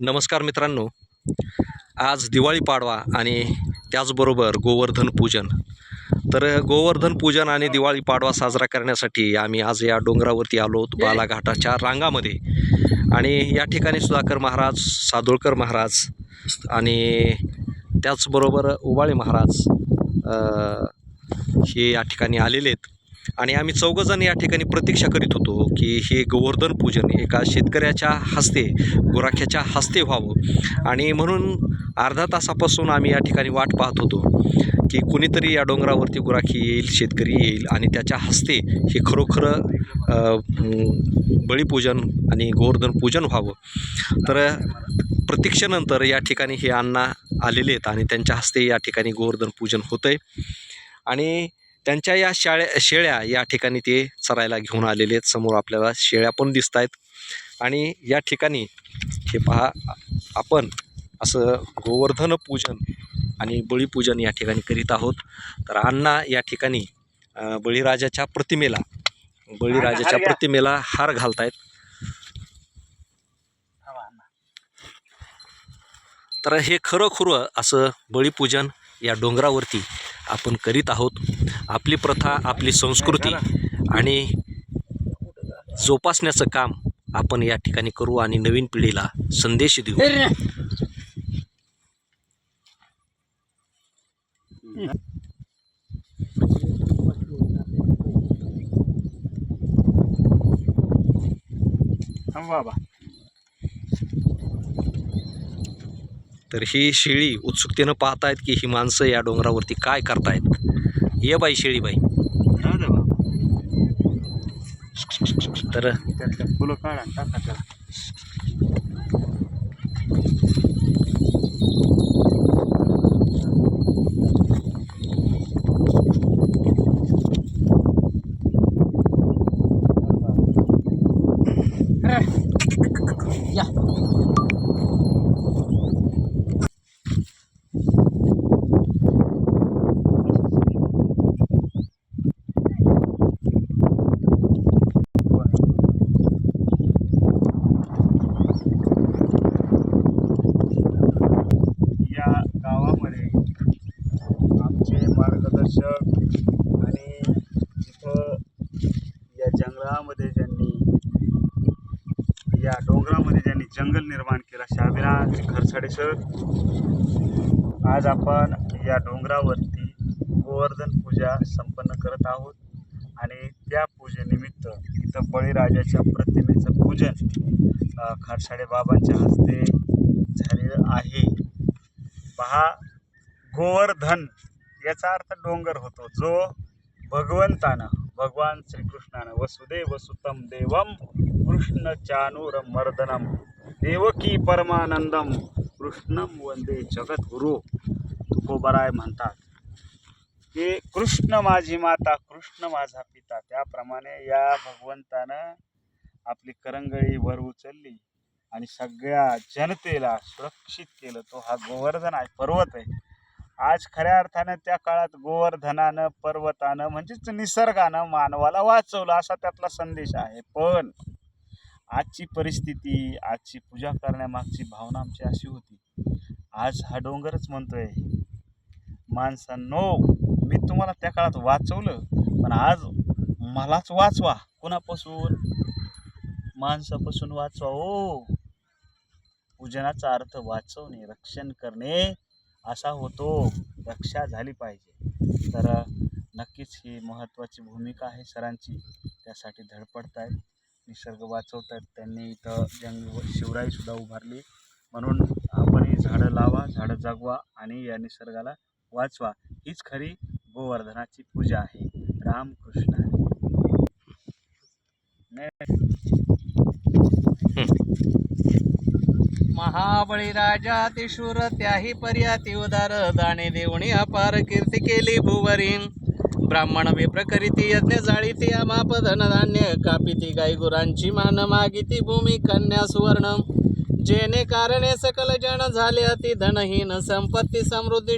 नमस्कार मित्रांनो. आज दिवाळी पाडवा आणि त्याचबरोबर गोवर्धन पूजन. तर गोवर्धन पूजन आणि दिवाळी पाडवा साजरा करण्यासाठी आम्ही आज या डोंगरावरती आलो बालाघाटाच्या रांगामध्ये. आणि या ठिकाणी सुधाकर महाराज सादोळकर महाराज आणि त्याचबरोबर उबाळे महाराज हे या ठिकाणी आलेले आहेत. आणि आम्ही चौघजण या ठिकाणी प्रतीक्षा करीत होतो की हे गोवर्धन पूजन एका शेतकऱ्याच्या हस्ते गुराख्याच्या हस्ते व्हावं. आणि म्हणून अर्धा तासापासून आम्ही या ठिकाणी वाट पाहत होतो की कुणीतरी या डोंगरावरती गुराखी येईल शेतकरी येईल आणि त्याच्या हस्ते हे खरोखरं बळीपूजन आणि गोवर्धन पूजन व्हावं. तर प्रतीक्षेनंतर या ठिकाणी हे अण्णा आलेले आहेत आणि त्यांच्या हस्ते या ठिकाणी गोवर्धन पूजन होतं आहे आणि त्यांच्या या शाळ्या शेळ्या या ठिकाणी ते चरायला घेऊन आलेले आहेत. समोर आपल्याला शेळ्या पण दिसत आहेत. आणि या ठिकाणी हे पहा आपण असं गोवर्धन पूजन आणि बळीपूजन या ठिकाणी करीत आहोत. तर अण्णा या ठिकाणी बळीराजाच्या प्रतिमेला बळीराजाच्या प्रतिमेला हार घालतायत. तर हे खरोखरं असं बळीपूजन या डोंगरावरती आपण करीत आहोत. आपली प्रथा आपली संस्कृती आणि जोपासण्याचं काम आपण या ठिकाणी करू आणि नवीन पिढीला संदेश देऊ. बाबा. तर ही शेळी उत्सुकतेनं पाहतायत की ही माणसं या डोंगरावरती काय करतायत. ये बाई शेळी बाई. तर त्यातल्या फुलं काढा टाका त्याला या या गावामध्ये आमचे मार्गदर्शक आणि इथं या जंगलामध्ये ज्यांनी या डोंगरामध्ये ज्यांनी जंगल निर्माण केला शाबिराज खरसाडे सर. आज आपण या डोंगरावरती गोवर्धन पूजा संपन्न करत आहोत आणि त्या पूजेनिमित्त इथं बळीराजाच्या प्रतिमेचं पूजन खरसाडे बाबांच्या हस्ते झालेलं आहे. पहा गोवर्धन याचा अर्थ डोंगर होतो जो भगवंतानं भगवान श्रीकृष्णानं वसुदेव सुतम देवम कृष्ण चानूर मर्दनम देवकी परमानंदम कृष्णम वंदे जगद्गुरु तुकोबराय म्हणतात. की कृष्ण माझी माता कृष्ण माझा पिता त्याप्रमाणे या भगवंतानं आपली करंगळी वर उचलली आणि सगळ्या जनतेला सुरक्षित केलं. तो हा गोवर्धन आहे पर्वत आहे. आज खऱ्या अर्थानं त्या काळात गोवर्धनानं पर्वतानं म्हणजेच निसर्गानं मानवाला वाचवलं असा त्यातला संदेश आहे. पण आजची परिस्थिती आजची पूजा करण्यामागची भावना आमची अशी होती आज हा डोंगरच म्हणतोय माणसांनो मी तुम्हाला त्या काळात वाचवलं पण आज मलाच वाचवा. कुणापासून? माणसापासून वाचवा ओ पूजनाचा अर्थ वाचवणे रक्षण करणे असा होतो रक्षा झाली पाहिजे. तर नक्कीच ही महत्त्वाची भूमिका आहे सरांची. त्यासाठी धडपडत आहेत निसर्ग वाचवत आहेत त्यांनी इथं जंग शिवराईसुद्धा उभारली. म्हणून आपणही झाडं लावा झाडं जगवा आणि या निसर्गाला वाचवा. हीच खरी गोवर्धनाची पूजा आहे. रामकृष्ण हरी. महाबळी राजा त्रिशूर त्याही पर्याती उदार दाणे देवणी अपार कीर्ती केली भुवरीन. ब्राह्मण विप्रकरिती यज्ञ जाळीती अमाप धनधान्य कापिती गाई गुरांची मान मागिती भूमी कन्या सुवर्ण. जेणे कारणे सकल जन झाले अति धनहीन संपत्ती समृद्धी